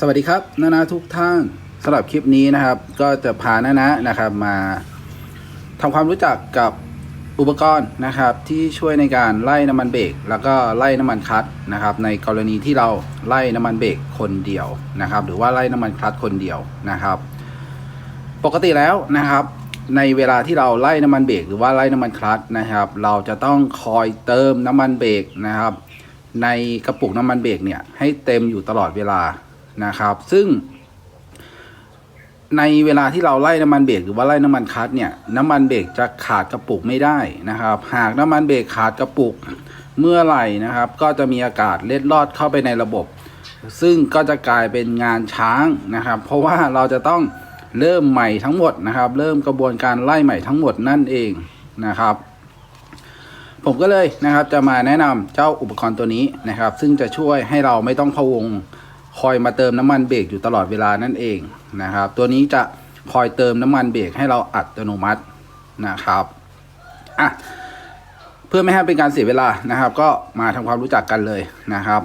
สวัสดีครับนานาทุกท่านสำหรับคลิปนี้นะครับ ก็จะพานานะนะครับมาทำความรู้จักกับอุปกรณ์นะครับ ที่ช่วยในการไล่น้ำมันเบรกแล้วก็ไล่น้ำมันคลัตช์นะครับ ในกรณีที่เราไล่น้ำมันเบรกคนเดียวนะครับ หรือว่าไล่น้ำมันคลัตช์คนเดียวนะครับ ปกติแล้วนะครับ ในเวลาที่เราไล่น้ำมันเบรกหรือว่าไล่น้ำมันคลัตช์นะครับ เราจะต้องคอยเติมน้ำมันเบรกนะครับ ในกระปุกน้ำมันเบรกเนี่ยให้เต็มอยู่ตลอดเวลา นะครับ ซึ่ง ในเวลาที่เราไล่น้ำมันเบรกหรือว่าไล่น้ำมันคลัตช์เนี่ยน้ำมันเบรกจะขาดกระปุกไม่ได้นะครับ หากน้ำมันเบรกขาดกระปุกเมื่อไหร่นะครับ ก็จะมีอากาศเล็ดลอดเข้าไปในระบบ ซึ่งก็จะกลายเป็นงานช้างนะครับ เพราะว่าเราจะต้องเริ่มใหม่ทั้งหมดนะครับ เริ่มกระบวนการไล่ใหม่ทั้งหมดนั่นเองนะครับ ผมก็เลยนะครับจะมาแนะนำเจ้าอุปกรณ์ตัวนี้นะครับ ซึ่งจะช่วยให้เราไม่ต้องพะวง คอยมาเติมน้ำมันเบรกอยู่ตลอดเวลานั่นเองนะครับ ตัวนี้จะคอยเติมน้ำมันเบรกให้เราอัตโนมัตินะครับอะเพื่อไม่ให้เป็นการเสียเวลานะครับ ก็มาทำความรู้จักกันเลยนะครับ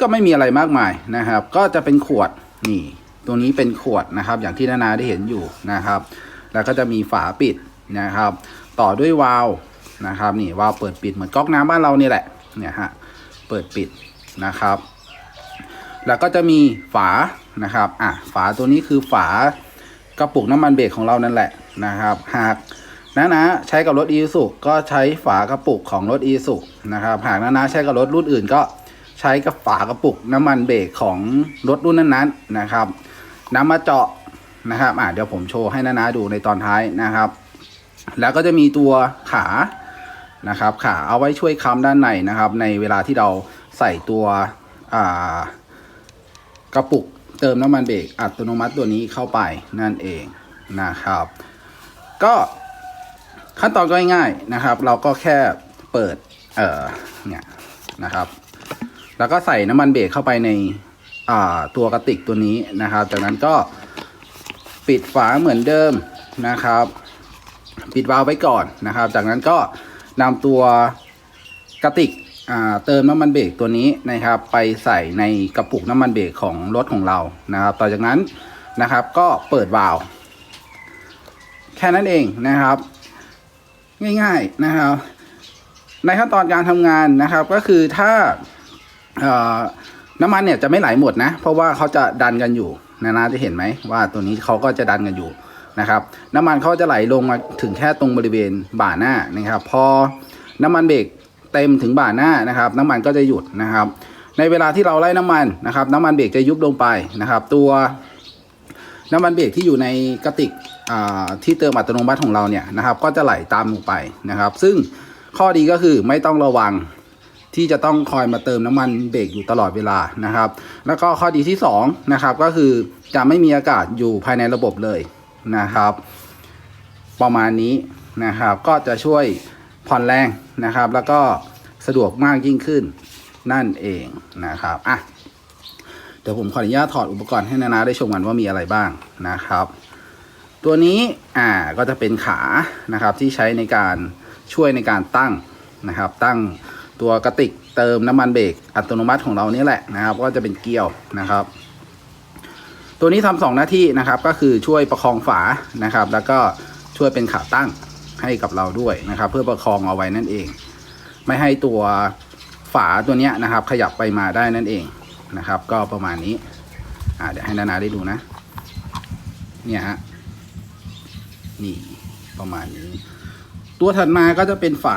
ก็ไม่มีอะไรมากมายนะครับ ก็จะเป็นขวดนี่ตัวนี้เป็นขวดนะครับ อย่างที่นานาได้เห็นอยู่นะครับ แล้วก็จะมีฝาปิดนะครับ ต่อด้วยวาล์วนะครับนี่วาล์วเปิดปิดเหมือนก๊อกน้ำบ้านเรานี่แหละเนี่ยฮะเปิดปิดนะครับ แล้วก็จะมีฝานะครับอะฝาตัวนี้คือฝากระปุกน้ำมันเบรกของเรานั่นแหละนะครับ หากนะนะใช้กับรถอีซูก็ใช้ฝากระปุกของรถอีซูนะครับ หากนะนะใช้กับรถรุ่นอื่นก็ใช้กับฝากระปุกน้ำมันเบรกของรถรุ่นนั้นๆนะครับนำมาเจาะนะครับอะเดี๋ยวผมโชว์ให้นะนะดูในตอนท้ายนะครับ แล้วก็จะมีตัวขานะครับขาเอาไว้ช่วยค้ำด้านในนะครับ ในเวลาที่เราใส่ตัวอ่า กระปุกเติมน้ำมันเบรกอัตโนมัติตัวนี้เข้าไปนั่นเองนะครับ ก็ขั้นตอนก็ง่ายๆนะครับ เราก็แค่เปิดเอ่อเนี่ยนะครับ แล้วก็ใส่น้ำมันเบรกเข้าไปในอ่าตัวกระติกตัวนี้นะครับ จากนั้นก็ปิดฝาเหมือนเดิมนะครับ ปิดวาล์วไว้ก่อนนะครับ จากนั้นก็นำตัวกระติก เติมน้ำมันเบรกตัวนี้นะครับ ไปใส่ในกระปุกน้ำมันเบรกของรถของเรานะครับ ต่อจากนั้นนะครับก็เปิดวาล์วแค่นั้นเองนะครับ ง่ายๆนะครับ ในขั้นตอนการทำงานนะครับก็คือถ้าน้ำมันเนี่ยจะไม่ไหลหมดนะ เพราะว่าเขาจะดันกันอยู่นะนะจะเห็นไหมว่าตัวนี้เขาก็จะดันกันอยู่นะครับ น้ำมันเขาจะไหลลงมาถึงแค่ตรงบริเวณบ่าหน้านะครับ พอน้ำมันเบรก เต็มถึงบ่าหน้านะครับ น้ำมันก็จะหยุดนะครับ ในเวลาที่เราไล่น้ำมันนะครับ น้ำมันเบรกจะยุบลงไปนะครับ ตัวน้ำมันเบรกที่อยู่ในกระติกที่เติมอัตโนมัติของเราเนี่ยนะครับ ก็จะไหลตามลงไปนะครับ ซึ่งข้อดีก็คือไม่ต้องระวังที่จะต้องคอยมาเติมน้ำมันเบรกอยู่ตลอดเวลานะครับ แล้วก็ข้อดีที่สองนะครับก็คือจะไม่มีอากาศอยู่ภายในระบบเลยนะครับ ประมาณนี้นะครับ ก็จะช่วยผ่อนแรง นะครับ แล้วก็สะดวกมากยิ่งขึ้นนั่นเองนะครับอะเดี๋ยวผมขออนุญาตถอดอุปกรณ์ให้นานาได้ชมกันว่ามีอะไรบ้างนะครับ ตัวนี้อ่าก็จะเป็นขานะครับที่ใช้ในการช่วยในการตั้งนะครับ ตั้งตัวกระติกเติมน้ำมันเบรกอัตโนมัติของเรานี่แหละนะครับ ก็จะเป็นเกลียวนะครับ ตัวนี้ทำสองหน้าที่นะครับ ก็คือช่วยประคองฝานะครับ แล้วก็ช่วยเป็นขาตั้ง ให้กับเราด้วยนะครับ เพื่อประคองเอาไว้นั่นเอง ไม่ให้ตัวฝาตัวเนี้ยนะครับ ขยับไปมาได้นั่นเองนะครับ ก็ประมาณนี้อ่าเดี๋ยวให้นานาได้ดูนะ เนี่ยฮะนี่ประมาณนี้ ตัวถัดมาก็จะเป็นฝา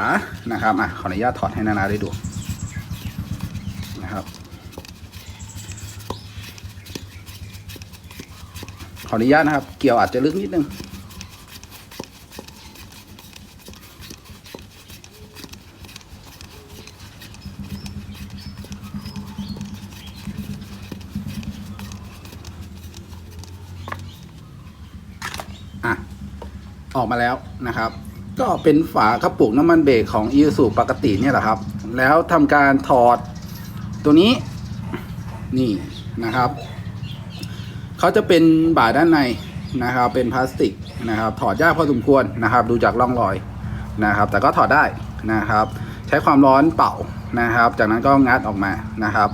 นะครับอะขออนุญาตถอดให้นานาได้ดูนะครับขออนุญาตนะครับ เกี่ยวอาจจะลึกนิดนึง ออกมาแล้วนะครับ ก็เป็นฝากระปุกน้ำมันเบรกของอีซูปกติเนี่ยแหละครับ แล้วทำการถอดตัวนี้นี่นะครับเขาจะเป็นบ่าด้านในนะครับ เป็นพลาสติกนะครับ ถอดยากพอสมควรนะครับ ดูจากร่องรอยนะครับ แต่ก็ถอดได้นะครับ ใช้ความร้อนเป่านะครับ จากนั้นก็งัดออกมานะครับ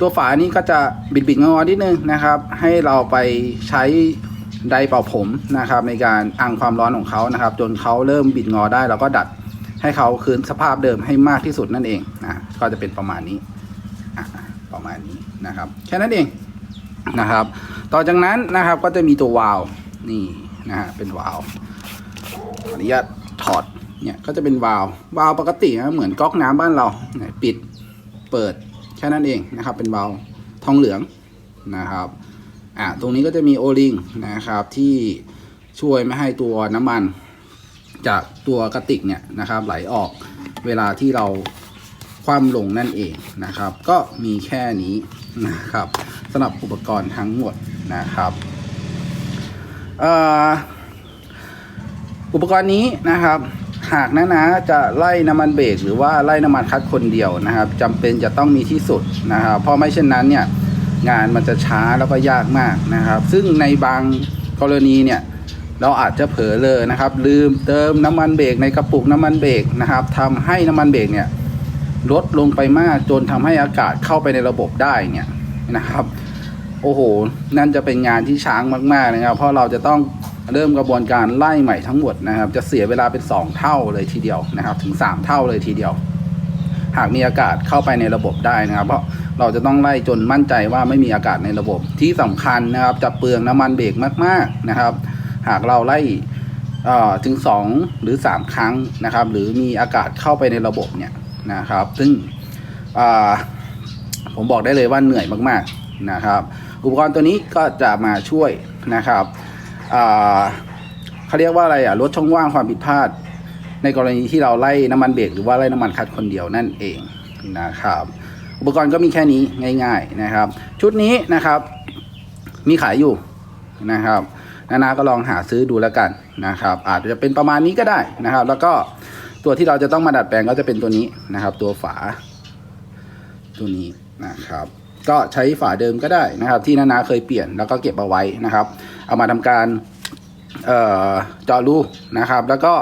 ตัวฝานี้ก็จะบิดบิดๆงอๆนิดนึงนะครับ ให้เราไปใช้ ไดร์เป่าผมนะครับ ในการอังความร้อนของเขานะครับ จนเขาเริ่มบิดงอได้ เราก็ดัดให้เขาคืนสภาพเดิมให้มากที่สุดนั่นเองนะก็จะเป็นประมาณนี้อะประมาณนี้นะครับ แค่นั้นเองนะครับ ต่อจากนั้นนะครับก็จะมีตัววาล์วนี่นะฮะเป็นวาล์วขออนุญาตถอดเนี่ยก็จะเป็นวาล์ววาล์วปกตินะเหมือนก๊อกน้ำบ้านเราปิดเปิดแค่นั้นเองนะครับ เป็นวาล์วทองเหลืองนะครับ อ่าตรงนี้ก็จะมีโอลิงนะครับที่ช่วยไม่ให้ตัวน้ำมัน จากตัวกระติกเนี่ยนะครับไหลออกเวลาที่เราคว่ำลงนั่นเองนะครับ ก็มีแค่นี้นะครับสำหรับอุปกรณ์ทั้งหมดนะครับอุปกรณ์นี้นะครับหากนะนะจะไล่น้ำมันเบรกหรือว่าไล่น้ำมันคัดคนเดียวนะครับจำเป็นจะต้องมีที่สุดนะครับเพราะไม่เช่นนั้นเนี่ย งานมันจะช้าแล้วก็ยากมากนะครับ ซึ่งในบางกรณีเนี่ยเราอาจจะเผลอเลยนะครับ ลืมเติมน้ำมันเบรกในกระปุกน้ำมันเบรกนะครับทำให้น้ำมันเบรกเนี่ยลดลงไปมากจนทำให้อากาศเข้าไปในระบบได้เนี่ยนะครับ โอ้โห นั่นจะเป็นงานที่ช้างมากๆนะครับ เพราะเราจะต้องเริ่มกระบวนการไล่ใหม่ทั้งหมดนะครับ จะเสียเวลาเป็น 2 เท่าเลยทีเดียวนะครับ ถึง 3 เท่าเลยทีเดียว หากมีอากาศเข้าไปในระบบได้นะครับ เพราะ เราจะต้องไล่จนมั่นใจว่าไม่มีอากาศในระบบที่สำคัญนะครับ จะเปลืองน้ำมันเบรกมาก ๆนะครับ หากเราไล่เอ่อถึง 2 หรือ 3 ครั้งนะครับ หรือมีอากาศเข้าไปในระบบเนี่ยนะครับ ซึ่งผมบอกได้เลยว่าเหนื่อยมากๆนะครับ อุปกรณ์ตัวนี้ก็จะมาช่วยนะครับเขาเรียกว่าอะไรอะลดช่องว่างความผิดพลาด ในกรณีที่เราไล่น้ำมันเบรกหรือว่าไล่น้ำมันคัดคนเดียวนั่นเองนะครับ อุปกรณ์ก็มีแค่นี้ง่าย ๆนะครับ ชุดนี้นะครับมีขายอยู่นะครับนานาก็ลองหาซื้อดูแล้วกันนะครับ อาจจะเป็นประมาณนี้ก็ได้นะครับ แล้วก็ตัวที่เราจะต้องมาดัดแปลงก็จะเป็นตัวนี้นะครับ ตัวฝา ตัวนี้นะครับ ก็ใช้ฝาเดิมก็ได้นะครับ ที่นานาเคยเปลี่ยนแล้วก็เก็บเอาไว้นะครับ เอามาทำการเเจาะรูนะครับ แล้วก็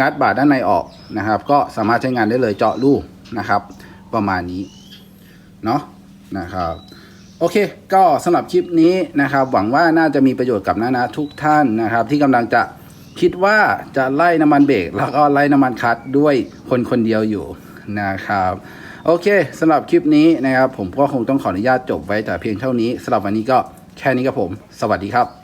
งัดบาดด้านในออกนะครับ ก็สามารถใช้งานได้เลยเจาะรูนะครับ ประมาณนี้ เนาะนะครับโอเค ก็สำหรับคลิปนี้นะครับ หวังว่าน่าจะมีประโยชน์กับนานาทุกท่านนะครับ ที่กำลังจะคิดว่าจะไล่น้ำมันเบรกแล้วก็ไล่น้ำมันคัดด้วยคนคนเดียวอยู่นะครับ โอเคสำหรับคลิปนี้นะครับ ผมก็คงต้องขออนุญาตจบไว้แต่เพียงเท่านี้สำหรับวันนี้ก็แค่นี้ครับผม สวัสดีครับ